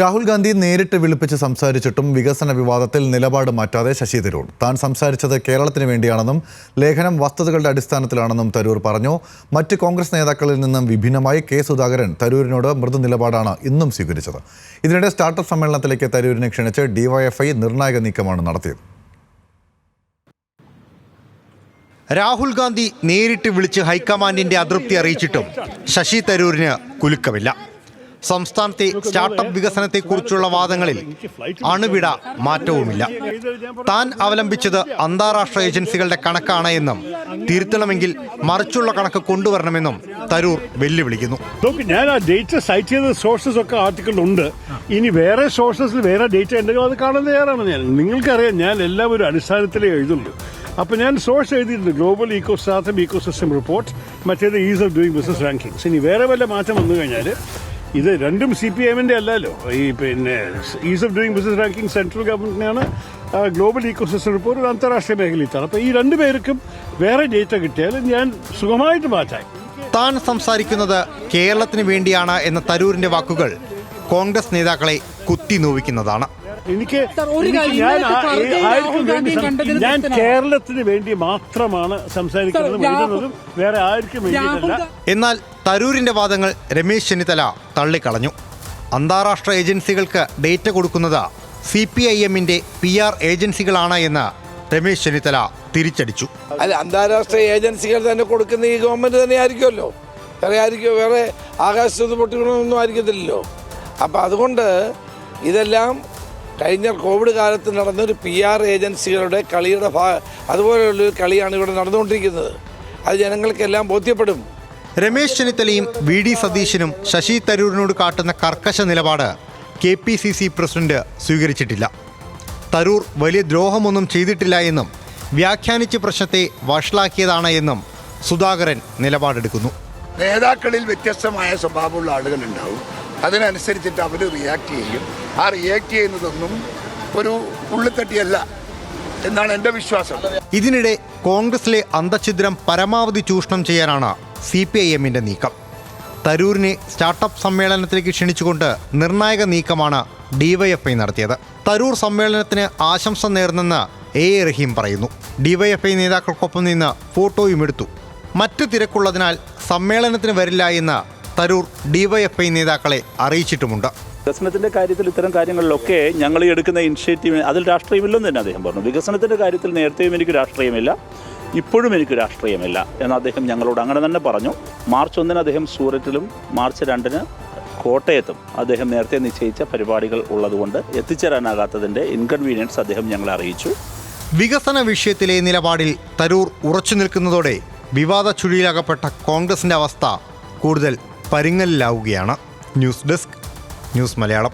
രാഹുൽ ഗാന്ധി നേരിട്ട് വിളിപ്പിച്ച് സംസാരിച്ചിട്ടും വികസന വിവാദത്തിൽ നിലപാട് മാറ്റാതെ ശശി തരൂർ. താൻ സംസാരിച്ചത് കേരളത്തിന് വേണ്ടിയാണെന്നും ലേഖനം വസ്തുതകളുടെ അടിസ്ഥാനത്തിലാണെന്നും തരൂർ പറഞ്ഞു. മറ്റ് കോൺഗ്രസ് നേതാക്കളിൽ നിന്നും വിഭിന്നമായി കെ സുധാകരൻ തരൂരിനോട് മൃദു നിലപാടാണ് ഇന്നും സ്വീകരിച്ചത്. ഇതിനിടെ സ്റ്റാർട്ടപ്പ് സമ്മേളനത്തിലേക്ക് തരൂരിനെ ക്ഷണിച്ച് ഡിവൈഎഫ്ഐ നിർണായക നീക്കമാണ് നടത്തിയത്. രാഹുൽ ഗാന്ധി നേരിട്ട് വിളിച്ച് ഹൈക്കമാൻഡിന്റെ അതൃപ്തി അറിയിച്ചിട്ടും ശശി തരൂരിന് കുലുക്കമില്ല. സംസ്ഥാനത്തെ സ്റ്റാർട്ടപ്പ് വികസനത്തെക്കുറിച്ചുള്ള വാദങ്ങളിൽ അണുവിട മാറ്റവുമില്ല. താൻ അവലംബിച്ചത് അന്താരാഷ്ട്ര ഏജൻസികളുടെ കണക്കാണ് എന്നും തിരുത്തണമെങ്കിൽ മറിച്ചുള്ള കണക്ക് കൊണ്ടുവരണമെന്നും തരൂർ വെല്ലുവിളിക്കുന്നു. ഞാൻ ആ ഡേറ്റ സൈറ്റ് ചെയ്ത സോഴ്സസ് ഒക്കെ ആർട്ടിക്കിളുണ്ട് ഇനി വേറെ സോഴ്സസിൽ വേറെ ഡേറ്റ ഉണ്ടെങ്കിൽ അത് കാണാൻ തയ്യാറാണ് ഞാൻ. നിങ്ങൾക്കറിയാം ഞാൻ എല്ലാം ഒരു അടിസ്ഥാനത്തിലേ എഴുതുള്ളൂ. അപ്പോൾ ഞാൻ സോഴ്സ് എഴുതിയിട്ടുണ്ട് global eco startup ecosystem report മറ്റേത് ease of doing business rankings ഇനി വേറെ വല്ല മാറ്റം വന്നു കഴിഞ്ഞാൽ ഇത് രണ്ടും സി പി എമ്മിന്റെ അല്ലല്ലോ. ഈ പിന്നെ ease of doing business ranking central ഗവൺമെന്റിനെയാണ് global ecosystem report ഒരു അന്താരാഷ്ട്രീയ മേഖലയിലാണ് അപ്പോൾ ഈ രണ്ട് പേർക്കും വേറെ ഡേറ്റ കിട്ടിയാൽ ഞാൻ സുഖമായിട്ട് മാറ്റാം. താൻ സംസാരിക്കുന്നത് കേരളത്തിന് വേണ്ടിയാണ് എന്ന തരൂരിന്റെ വാക്കുകൾ കോൺഗ്രസ് നേതാക്കളെ കുത്തി നോവിക്കുന്നതാണ്. എനിക്ക് ഞാൻ ആർക്കും വേണ്ടി ഞാൻ കേരളത്തിന് വേണ്ടി മാത്രമാണ് സംസാരിക്കുന്നതും. എഴുതുന്നതും വേറെ ആർക്കും വേണ്ടിയിട്ടല്ല. എന്നാൽ തരൂരിന്റെ വാദങ്ങൾ രമേശ് ചെന്നിത്തല തള്ളിക്കളഞ്ഞു. അന്താരാഷ്ട്ര ഏജൻസികൾക്ക് ഡേറ്റ കൊടുക്കുന്നത് സി പി ഐ എമ്മിന്റെ പി ആർ ഏജൻസികളാണ് എന്ന് രമേശ് ചെന്നിത്തല തിരിച്ചടിച്ചു. അല്ല അന്താരാഷ്ട്ര ഏജൻസികൾ തന്നെ കൊടുക്കുന്ന ഈ ഗവൺമെന്റ് തന്നെ ആയിരിക്കുമല്ലോ വേറെ ആയിരിക്കും? വേറെ ആകാശത്ത് പൊട്ടിക്കണമെന്നൊന്നും ആയിരിക്കത്തില്ലല്ലോ. അപ്പം അതുകൊണ്ട് ഇതെല്ലാം കഴിഞ്ഞ കോവിഡ് കാലത്ത് നടന്നൊരു പി ആർ ഏജൻസികളുടെ കളിയുടെ ഭാ അതുപോലെയുള്ളൊരു കളിയാണ് ഇവിടെ നടന്നുകൊണ്ടിരിക്കുന്നത്. അത് ജനങ്ങൾക്കെല്ലാം ബോധ്യപ്പെടും. രമേശ് ചെന്നിത്തലയും വി ഡി സതീശനും ശശി തരൂരിനോട് കാട്ടുന്ന കർക്കശ നിലപാട് K P C C president സ്വീകരിച്ചിട്ടില്ല. തരൂർ വലിയ ദ്രോഹമൊന്നും ചെയ്തിട്ടില്ല എന്നും വ്യാഖ്യാനിച്ച് പ്രശ്നത്തെ വഷളാക്കിയതാണ് എന്നും സുധാകരൻ നിലപാടെടുക്കുന്നു. നേതാക്കളിൽ വ്യത്യസ്തമായ സ്വഭാവമുള്ള ആളുകൾ ഉണ്ടാവും അതിനനുസരിച്ചിട്ട് അവർ റിയാക്ട് ചെയ്യും. ആ റിയാക്ട് ചെയ്യുന്നതൊന്നും ഒരു ഉള്ളിത്തട്ടിയല്ല എന്നാണ് എന്റെ വിശ്വാസം. ഇതിനിടെ കോൺഗ്രസിലെ അന്തഛിദ്രം പരമാവധി ചൂഷണം ചെയ്യാനാണ് സി പി ഐ എമ്മിന്റെ നീക്കം. തരൂരിനെ സ്റ്റാർട്ടപ്പ് സമ്മേളനത്തിലേക്ക് ക്ഷണിച്ചുകൊണ്ട് നിർണായക നീക്കമാണ് ഡിവൈഎഫ്ഐ നടത്തിയത്. തരൂർ സമ്മേളനത്തിന് ആശംസ നേർന്നെന്ന് എ എ റഹീം പറയുന്നു. ഡിവൈഎഫ്ഐ നേതാക്കൾക്കൊപ്പം നിന്ന് ഫോട്ടോയും എടുത്തു. മറ്റു തിരക്കുള്ളതിനാൽ സമ്മേളനത്തിന് വരില്ല എന്ന് തരൂർ ഡിവൈഎഫ്ഐ നേതാക്കളെ അറിയിച്ചിട്ടുമുണ്ട്. വികസനത്തിന്റെ കാര്യത്തിൽ ഇത്തരം കാര്യങ്ങളിലൊക്കെ ഞങ്ങൾ എടുക്കുന്ന ഇനിഷ്യേറ്റീവ് അതിൽ രാഷ്ട്രീയമില്ലെന്ന് തന്നെ അദ്ദേഹം പറഞ്ഞു. വികസനത്തിന്റെ കാര്യത്തിൽ നേരത്തെയും എനിക്ക് രാഷ്ട്രീയമില്ല ഇപ്പോഴും എനിക്ക് രാഷ്ട്രീയമില്ല എന്ന് അദ്ദേഹം ഞങ്ങളോട് അങ്ങനെ തന്നെ പറഞ്ഞു. മാർച്ച് ഒന്നിന് അദ്ദേഹം സൂററ്റിലും മാർച്ച് രണ്ടിന് കോട്ടയത്തും അദ്ദേഹം നേരത്തെ നിശ്ചയിച്ച പരിപാടികൾ ഉള്ളതുകൊണ്ട് എത്തിച്ചേരാനാകാത്തതിന്റെ ഇൻകൺവീനിയൻസ് അദ്ദേഹം ഞങ്ങളെ അറിയിച്ചു. വികസന വിഷയത്തിലെ നിലപാടിൽ തരൂർ ഉറച്ചു നിൽക്കുന്നതോടെ വിവാദ ചുഴിയിലകപ്പെട്ട കോൺഗ്രസിന്റെ അവസ്ഥ കൂടുതൽ പരിങ്ങലിലാവുകയാണ്. News desk news Malayalam